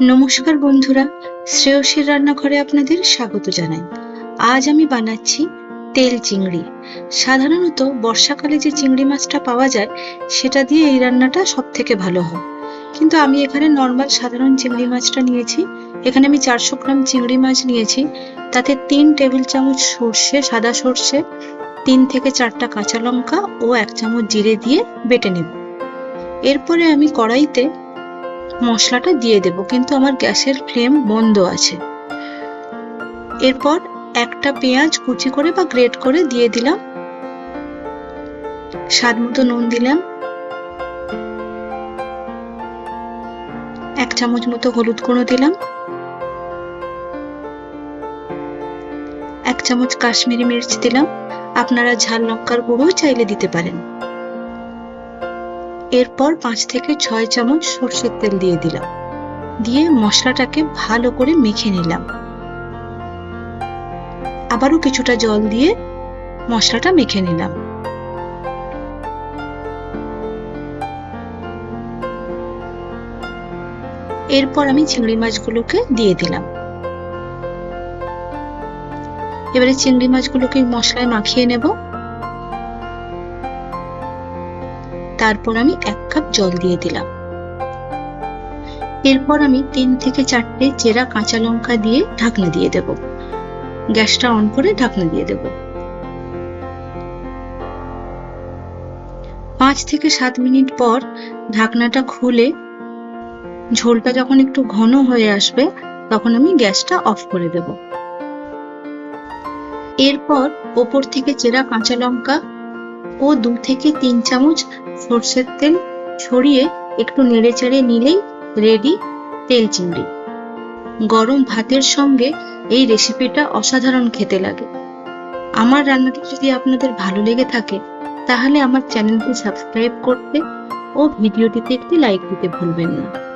নমস্কার বন্ধুরা, শ্রেয়সীর রান্নাঘরে আপনাদের স্বাগত জানাই। আজ আমি বানাচ্ছি তেল চিংড়ি। সাধারণত বর্ষাকালে যে চিংড়ি মাছটা পাওয়া যায়, সেটা দিয়ে এই রান্নাটা সব থেকে ভালো হয়। কিন্তু আমি এখানে নর্মাল সাধারণ চিংড়ি মাছটা নিয়েছি। এখানে আমি চারশো গ্রাম চিংড়ি মাছ নিয়েছি। তাতে তিন টেবিল চামচ সর্ষে, সাদা সর্ষে, তিন থেকে চারটা কাঁচা লঙ্কা ও এক চামচ জিরে দিয়ে বেটে নেব। এরপরে আমি কড়াইতে মশলাটা দিয়ে দেব, কিন্তু আমার গ্যাসের ফ্লেম বন্ধ আছে। এরপর একটা পেঁয়াজ কুচি করে বা গ্রেট করে দিয়ে দিলাম। স্বাদ মতো নুন দিলাম। এক চামচ মতো হলুদ গুঁড়ো দিলাম। এক চামচ কাশ্মীরি মির্চ দিলাম। আপনারা ঝাল লঙ্কার গুঁড়ো চাইলে দিতে পারেন। এরপর পাঁচ থেকে ছয় চামচ সর্ষের তেল দিয়ে দিলাম। দিয়ে মশলাটাকে ভালো করে মেখে নিলাম। আবারও কিছুটা জল দিয়ে মশলাটা মেখে নিলাম। এরপর আমি চিংড়ি মাছগুলোকে দিয়ে দিলাম। এবারে চিংড়ি মাছগুলোকে মশলায় মাখিয়ে নেব। তারপর আমি এক কাপ জল দিয়ে দিলাম। এরপর আমি তিন থেকে চারটে চেরা কাঁচা লঙ্কা দিয়ে ঢাকনা দিয়ে দেব। গ্যাসটা অন করে ঢাকনা দিয়ে দেব। পাঁচ থেকে সাত মিনিট পর ঢাকনাটা খুলে ঝোলটা যখন একটু ঘন হয়ে আসবে, তখন আমি গ্যাসটা অফ করে দেব। এরপর ওপর থেকে চেরা কাঁচা লঙ্কা ও দু থেকে তিন চামচ সর্ষের তেল ছড়িয়ে একটু নেড়ে চেড়ে নিলেই রেডি তেল চিংড়ি। গরম ভাতের সঙ্গে এই রেসিপিটা অসাধারণ খেতে লাগে। আমার রান্নাটি যদি আপনাদের ভালো লেগে থাকে, তাহলে আমার চ্যানেলটি সাবস্ক্রাইব করতে ও ভিডিওটিতে একটি লাইক দিতে ভুলবেন না।